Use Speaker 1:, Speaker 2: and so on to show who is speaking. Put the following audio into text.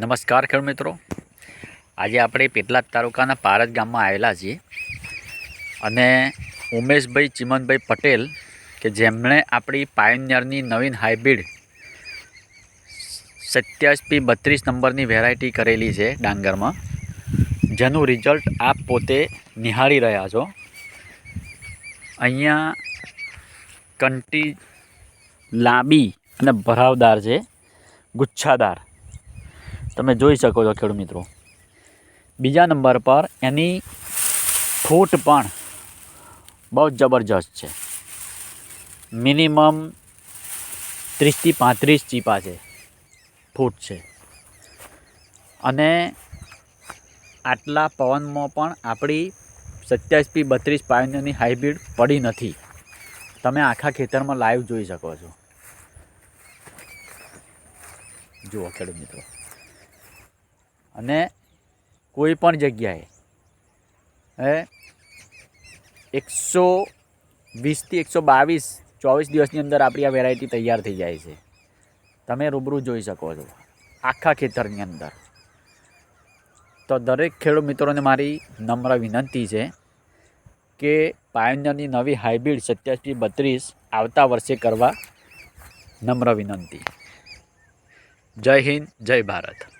Speaker 1: નમસ્કાર ખેડ મિત્રો. આજે આપણે પેટલાદ તાલુકાના પારજ ગામમાં આવેલા છીએ અને ઉમેશભાઈ, ચિમનભાઈ પટેલ કે જેમણે આપણી પાયોનિયરની નવીન હાઇબ્રિડ સત્યાવીસ પી બત્રીસ નંબરની વેરાયટી કરેલી છે ડાંગરમાં. જેનું રિઝલ્ટ આપ પોતે નિહાળી રહ્યા છો. અહીંયા કંટી લાંબી અને ભરાવદાર છે, ગુચ્છાદાર. તમે જોઈ શકો છો ખેડૂત મિત્રો. બીજા નંબર પર એની ફૂટ પણ બહુ જબરજસ્ત છે. મિનિમમ ત્રીસથી પાંત્રીસ ચીપા છે, ફૂટ છે. અને આટલા પવનમાં પણ આપણી સત્યાવીસ બત્રીસ પાયોની હાઇબ્રિડ પડી નથી. તમે આખા ખેતરમાં લાઈવ જોઈ શકો છો. જુઓ ખેડૂત મિત્રો. અને કોઈ પણ જગ્યાએ, હે, એકસો વીસથી એકસો બાવીસ, ચોવીસ દિવસની અંદર આપણી આ વેરાયટી તૈયાર થઈ જાય છે. તમે રૂબરૂ જોઈ શકો છો, આખા ખેતરની અંદર. તો દરેક ખેડૂત મિત્રોને મારી નમ્ર વિનંતી છે કે પાયોનિયરની નવી હાઇબ્રિડ સત્યાસી બત્રીસ આવતા વર્ષે કરવા નમ્ર વિનંતી. જય હિન્દ, જય ભારત.